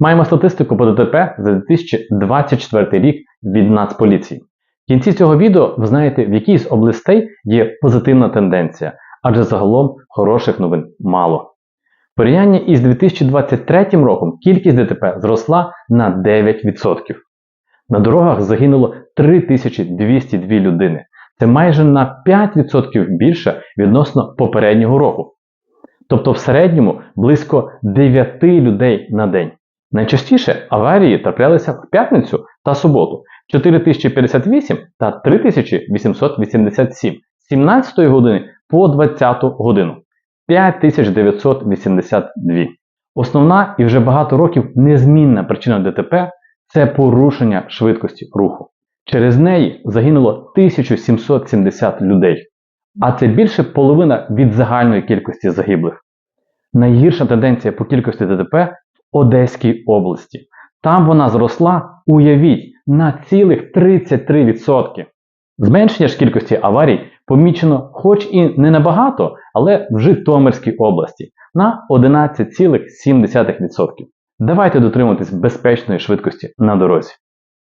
Маємо статистику по ДТП за 2024 рік від Нацполіції. В кінці цього відео ви знаєте, в якій з областей є позитивна тенденція, адже загалом хороших новин мало. В порівнянні із 2023 роком кількість ДТП зросла на 9%. На дорогах загинуло 3202 людини. Це майже на 5% більше відносно попереднього року. Тобто в середньому близько 9 людей на день. Найчастіше аварії траплялися в п'ятницю та суботу 4058 та 3887 з 17 години по 20 годину 5982. Основна і вже багато років незмінна причина ДТП це порушення швидкості руху. Через неї загинуло 1770 людей, а це більше половина від загальної кількості загиблих. Найгірша тенденція по кількості ДТП Одеській області. Там вона зросла, уявіть, на цілих 33%. Зменшення ж кількості аварій помічено хоч і не набагато, але в Житомирській області на 11,7%. Давайте дотримуватись безпечної швидкості на дорозі.